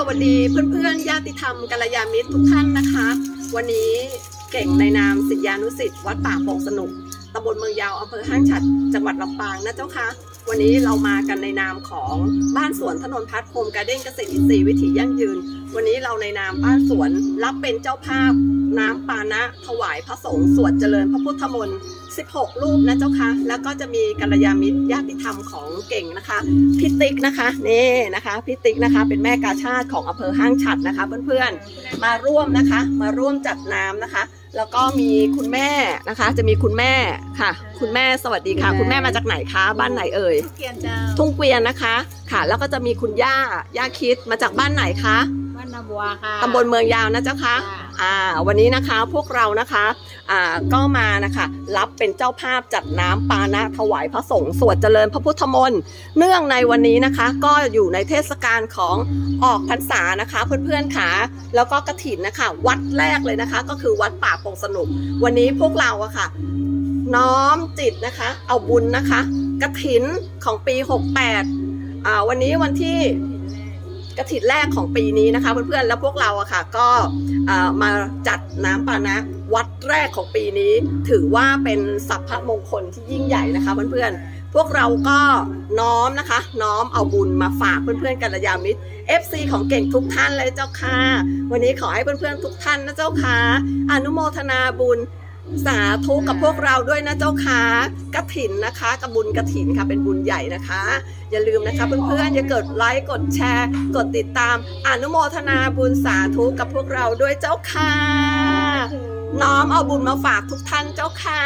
สวัสดีเพื่อนๆญาติธรรมกัลยาณมิตรทุกท่านนะคะ วันนี้เก่งในนามศิษยานุสิ์วัดป่าโป่งสนุกตำบลเมืองยาวอำเภอห้างฉัดจังหวัดลำปางนะเจ้าคะวันนี้เรามากันในนามของบ้านสวนถนนพัฒน์โฮมการ์เด้นเกษตรอินทรีย์วิถียั่งยืนวันนี้เราในนามบ้านสวนรับเป็นเจ้าภาพน้ำปานะถวายพระสงฆ์สวดเจริญพระพุทธมนต์ 16 รูปนะเจ้าคะแล้วก็จะมีกัลยาณมิตรญาติธรรมของเก่งนะคะพี่ติ๊กนะคะนี่นะคะพี่ติ๊กนะคะ เป็นแม่กาชาติของอำเภอห้างฉัดนะคะ เพื่อนๆมาร่วมนะคะ มาร่วมจัดน้ำนะคะ แล้วก็มีคุณแม่นะคะ จะมีคุณแม่ค่ะ คุณแม่สวัสดีค่ะ คุณแม่มาจากไหนคะบ้านไหนเอ่ยเกียนเจ้าทุ่งเกวียนนะคะค่ะ แล้วก็จะมีคุณย่าย่าคิดมาจากบ้านไหนคะบ้านนาบัวค่ะตำบลเมืองยาวนะเจ้าคะจ้ะอ่าวันนี้นะคะพวกเรานะคะอ่าก็มานะคะ รับเป็นเจ้าภาพจัดน้ำปานะถวายพระสงฆ์สวดเจริญพระพุทธมนต์เนื่องในวันนี้นะคะ ก็อยู่ในเทศกาลของออกพรรษานะคะเพื่อนๆค่ะแล้วก็กระถินนะคะ วัดแรกเลยนะคะ ก็คือวัดป่าโป่งสนุก วันนี้พวกเราอะค่ะ น้อมจิตนะคะ เอาบุญนะคะกระถินของปี 68อ่าวันนี้วันที่ กระถิ่นแรกของปีนี้นะคะเพื่อนๆแล้วพวกเราอะค่ะก็มาจัดน้ำปานะวัดแรกของปีนี้ ถือว่าเป็นสัพพมงคลที่ยิ่งใหญ่นะคะเพื่อนๆพวกเราก็น้อมนะคะ น้อมเอาบุญมาฝากเพื่อนๆกัลยาณมิตร FC ของเก่งทุกท่านเลยเจ้าค่ะ วันนี้ขอให้เพื่อนๆทุกท่านนะเจ้าค่ะอนุโมทนาบุญ สาธุกับพวกเราด้วยนะเจ้าค่ะกระถินนะคะกระบุญกระถินค่ะเป็นบุญใหญ่นะคะ อย่าลืมนะคะเพื่อนๆอย่าเกิดไลค์กดแชร์ กดติดตามอนุโมทนาบุญสาธุกับพวกเราด้วยเจ้าค่ะ น้อมเอาบุญมาฝากทุกท่านเจ้าค่ะ